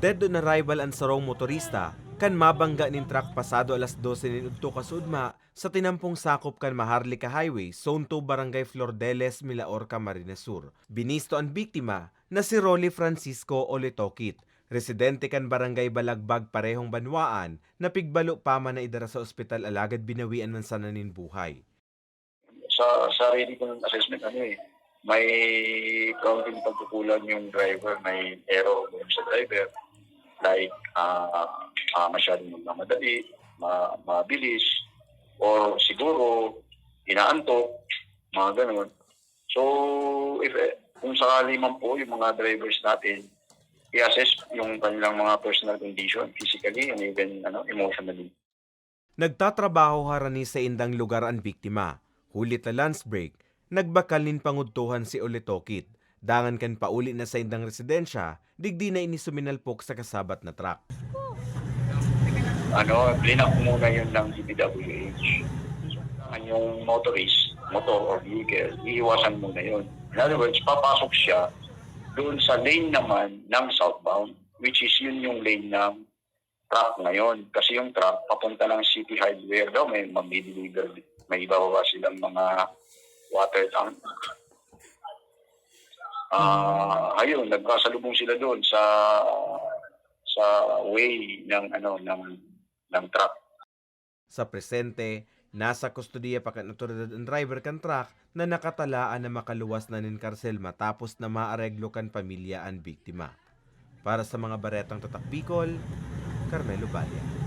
Dead on arrival ang sarong motorista kan mabangga nin truck pasado alas 12 nin udto kasudma sa tinampong sakop kan Maharlika Highway, Zone 2 Barangay Flordeles, Milaor, Camarines Sur. Binisto ang biktima na si Rolly Francisco Oletokit, residente kan Barangay Balagbag parehong banwaan na pigbalo pa man na idara sa ospital alagad binawian man sana nin buhay. sa sarili ko ng assessment ano eh may counting pagkukulang yung driver may error sa driver like ah ah masyadong magmamadali ma mabilis or siguro inaantok mga ganun so if eh, kung sakali man po yung mga drivers natin i-assess yung kanilang mga personal condition physically and even ano emotionally Nagtatrabaho harani sa indang lugar ang biktima. Hulit na lunch break, nagbakal nin pangudtuhan si Oletokit. Dangan kan pauli na sa indang residensya, digdi na ini suminalpok sa kasabat na truck. ano, blinak muna yun ng DPWH. Yung motorist, motor or vehicle, iiwasan muna yun. In other words, papasok siya doon sa lane naman ng southbound, which is yun yung lane ng truck ngayon. Kasi yung truck, papunta ng city hardware daw, may mamideliver, may ibababa silang mga water tank. Ah, ayun, nagkasalubong sila doon sa sa way ng ano ng ng truck. Sa presente, nasa kustodiya pa kan otoridad ang driver kan truck na nakatalaan na makaluwas na nin karsel matapos na maareglo kan pamilya ang biktima. Para sa mga baretang tatak Bicol, Carmelo Valle.